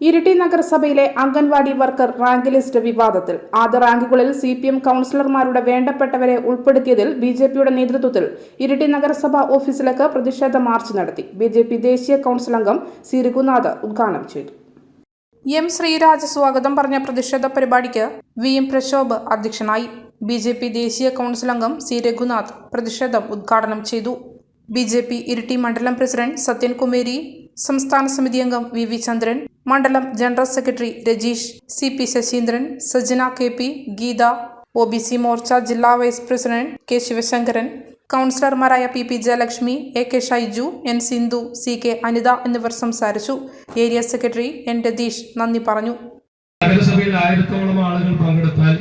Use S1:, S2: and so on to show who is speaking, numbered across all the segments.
S1: ഇരിട്ടി നഗരസഭയിലെ anganwadi worker rank list വിവാദത്തിൽ. ആദ്യ റാങ്കുകളിൽ സി പി എം കൌൺസിലർമാരുടെ വേണ്ടപ്പെട്ടവരെ ഉൾപ്പെടുത്തിയതിൽ ബി ജെ പിയുടെ നേതൃത്വത്തിൽ ഇരിട്ടി നഗരസഭാ ഓഫീസിലേക്ക് പ്രതിഷേധ മാർച്ച് നടത്തി. ബി ജെ പി ദേശീയ കൌൺസിൽ അംഗം സി. രഘുനാഥ് ഉദ്ഘാടനം ചെയ്തു. എം. ശ്രീരാജ് സ്വാഗതം പറഞ്ഞ പ്രതിഷേധ പരിപാടിക്ക് വി. എം. പ്രശോഭ് അധ്യക്ഷനായി. ബി ജെ പി ദേശീയ കൌൺസിൽ അംഗം സി. രഘുനാഥ് പ്രതിഷേധം ഉദ്ഘാടനം ചെയ്തു. ബി ജെ പി ഇരിട്ടി മണ്ഡലം പ്രസിഡന്റ് സത്യൻ കുമേരി സംസ്ഥാന സമിതി അംഗം വി. വി. ചന്ദ്രൻ മണ്ഡലം general secretary Rajeesh C P Sasheendran Sajjana K P Geetha O B C Morcha ജില്ലാ വൈസ് പ്രസിഡന്റ് കെ ശിവശങ്കരൻ കൗൺസിലർമാരായ P P Jayalakshmi A K Shaiju N Sindhu C K Anitha എന്നിവർ സംസാരിച്ചു. Area secretary N Ratheesh നന്ദി പറഞ്ഞു.
S2: നഗരസഭയിൽ ആയിരത്തോളം ആളുകൾ പങ്കെടുത്താൽ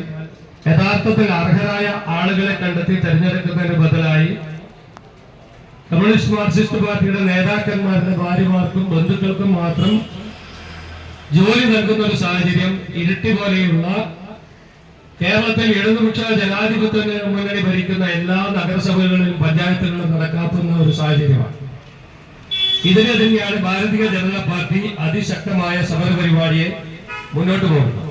S2: യഥാർത്ഥത്തിൽ അർഹരായ ആളുകളെ കണ്ടെത്തി തെരഞ്ഞെടുക്കുന്നതിന് ബദലായി കമ്മ്യൂണിസ്റ്റ് മാർക്സിസ്റ്റ് പാർട്ടിയുടെ നേതാക്കന്മാരുടെ ഭാര്യമാർക്കും ബന്ധുക്കൾക്കും മാത്രം ജോലി നൽകുന്ന ഒരു സാഹചര്യം ഇരുട്ടി പോലെയുള്ള കേരളത്തിൽ ഇടതുപക്ഷ ജനാധിപത്യ മുന്നണി ഭരിക്കുന്ന എല്ലാ നഗരസഭകളിലും പഞ്ചായത്തുകളിലും നടക്കാത്തുന്ന ഒരു സാഹചര്യമാണ്. ഇതിനെ തന്നെയാണ് ഭാരതീയ ജനതാ പാർട്ടി അതിശക്തമായ സമരപരിപാടിയെ മുന്നോട്ട് പോകുന്നത്.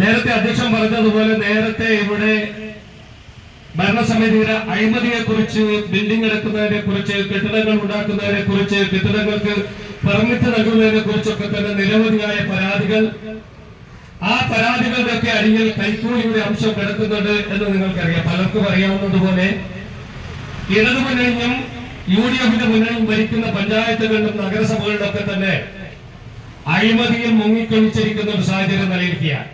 S2: നേരത്തെ അധ്യക്ഷൻ പറഞ്ഞതുപോലെ നേരത്തെ ഇവിടെ ഭരണസമിതിയുടെ അഴിമതിയെ കുറിച്ച് ബിൽഡിംഗ് എടുക്കുന്നതിനെ കുറിച്ച് കെട്ടിടങ്ങൾ ഉണ്ടാക്കുന്നതിനെ കുറിച്ച് കെട്ടിടങ്ങൾക്ക് പെർമിറ്റ് നൽകുന്നതിനെ കുറിച്ചൊക്കെ തന്നെ നിരവധിയായ പരാതികൾ. ആ പരാതികളുടെയൊക്കെ അടിയിൽ കൈക്കൂലിയുടെ അംശം കിടക്കുന്നുണ്ട് എന്ന് നിങ്ങൾക്കറിയാം. പലർക്കും അറിയാവുന്നതുപോലെ ഇടതുമുന്നണിയും യു ഡി എഫിന്റെ മുന്നണിയും ഭരിക്കുന്ന പഞ്ചായത്തുകളിലും നഗരസഭകളിലൊക്കെ തന്നെ അഴിമതിയിൽ മുങ്ങിക്കൊളിച്ചിരിക്കുന്ന ഒരു സാഹചര്യം നിലനിൽക്കുകയാണ്.